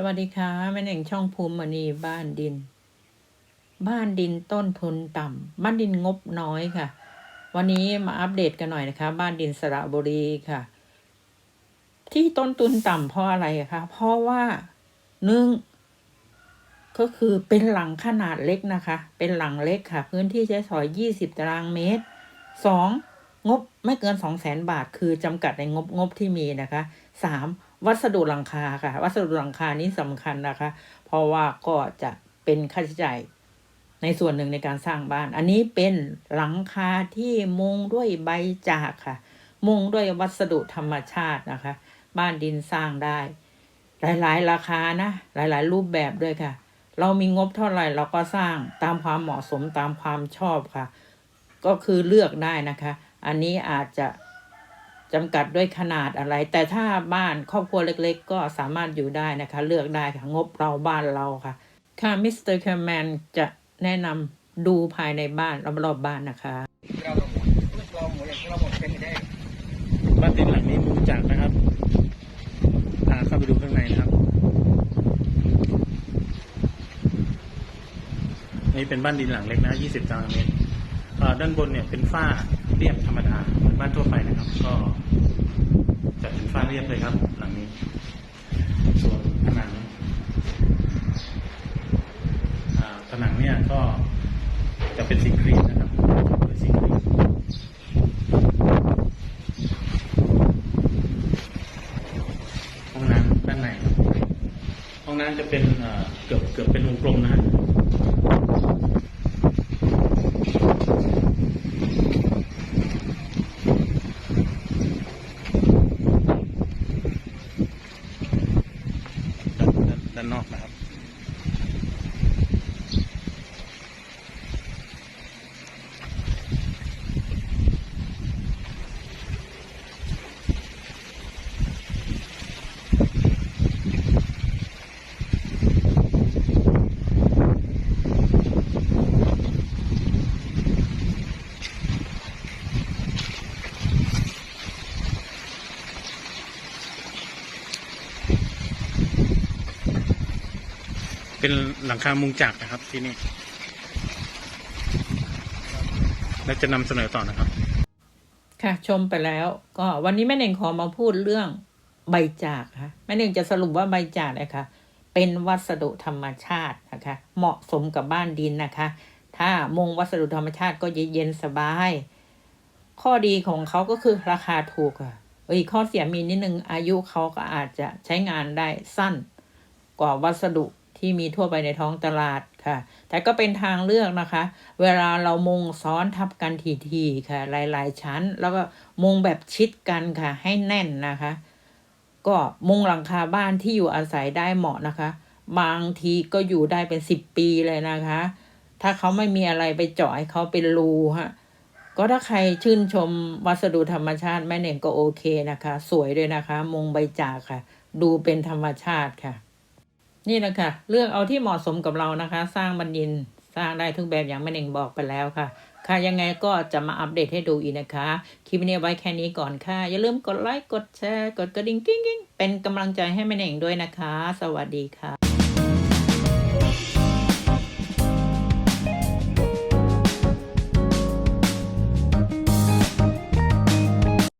สวัสดีค่ะแม่เน่งช่องภูมิมณีบ้านดิน บ้านดินต้นทุนต่ำบ้านดินงบน้อยค่ะ วันนี้มาอัปเดตกันหน่อยนะคะ บ้านดินสระบุรีค่ะ ที่ต้นทุนต่ำเพราะอะไรคะเพราะว่าหนึ่งก็คือเป็นหลังขนาดเล็กนะคะ เป็นหลังเล็กค่ะ พื้นที่ใช้สอยยี่สิบตารางเมตรสองงบไม่เกินสองแสนบาท คือจำกัดในงบงบที่มีนะคะสาม วัสดุหลังคาค่ะ วัสดุหลังคานี้สำคัญนะคะ เพราะว่าก็จะเป็นค่าใช้จ่ายในส่วนหนึ่งในการสร้างบ้าน อันนี้เป็นหลังคาที่มุงด้วยใบจากค่ะ มุงด้วยวัสดุธรรมชาตินะคะ บ้านดินสร้างได้ หลายๆ ราคานะ หลายๆ รูปแบบด้วยค่ะ เรามีงบเท่าไหร่เราก็สร้างตามความเหมาะสมตามความชอบค่ะ ก็คือเลือกได้นะคะ อันนี้อาจจะ จำกัดด้วยขนาดอะไร แต่ถ้าบ้านครอบครัวเล็กๆ ก็สามารถอยู่ได้นะคะ เลือกได้ค่ะ งบเราบ้านเราค่ะ ค่ะมิสเตอร์แคมแมนจะแนะนำดูภายในบ้านรอบๆบ้านนะคะเราหมดเราหมดเราหมดเป็นไม่ได้บ้านดินหลังนี้มุงจากนะครับพาเข้าไปดูข้างในนะครับ นี่เป็นบ้านดินหลังเล็กนะ 20ตารางเมตรด้านบนเนี่ยเป็นฝ้า เรียบธรรมดาเหมือนบ้านทั่วไปนะครับ ก็จัดเป็นฝ้าเรียบเลยครับ หลังนี้ ส่วนผนังผนังเนี่ยก็จะเป็นสีครีมนะครับเป็นสีครีมห้องน้ำด้านในห้องน้ำจะเป็นเอ่อเกือบเกือบเป็นวงกลมนะฮะด้านด้านด้านนอกนะครับ เป็นหลังคามุงจักนะครับที่นี่ และจะนำเสนอต่อนะครับ ค่ะชมไปแล้ว ก็วันนี้แม่เน่งขอมาพูดเรื่องใบจากค่ะแม่เน่งจะสรุปว่าใบจากนะคะเป็นวัสดุธรรมชาตินะคะ เหมาะสมกับบ้านดินนะคะ ถ้ามงวัสดุธรรมชาติก็เย็นสบาย ข้อดีของเขาก็คือราคาถูกค่ะเอ้ยข้อเสียมีนิดนึงอายุเขาก็อาจจะใช้งานได้สั้นกว่าวัสดุ ที่มีทั่วไปในท้องตลาดค่ะ แต่ก็เป็นทางเลือกนะคะ เวลาเรามุงซ้อนทับกันทีๆค่ะ หลายๆ ชั้น แล้วก็มุงแบบชิดกันค่ะ ให้แน่นนะคะ ก็มุงหลังคาบ้านที่อยู่อาศัยได้เหมาะนะคะ บางทีก็อยู่ได้เป็นสิบปีเลยนะคะ ถ้าเขาไม่มีอะไรไปเจาะให้เขาเป็นรูฮะก็ถ้าใครชื่นชมวัสดุธรรมชาติแม่เน่งก็โอเคนะคะ สวยด้วยนะคะมงใบจากค่ะ ดูเป็นธรรมชาติค่ะ นี่นะคะเลือกเอาที่เหมาะสมกับเรานะคะ สร้างบันยินสร้างได้ทุกแบบอย่างแม่เน่งบอกไปแล้วค่ะ ค่ะยังไงก็จะมาอัปเดตให้ดูอีกนะคะ คลิปนี้ไว้แค่นี้ก่อนค่ะ อย่าลืมกดไลค์กดแชร์ กดกระดิ่งกิ้งกิ้งเป็นกำลังใจให้แม่เน่งด้วยนะคะ สวัสดีค่ะ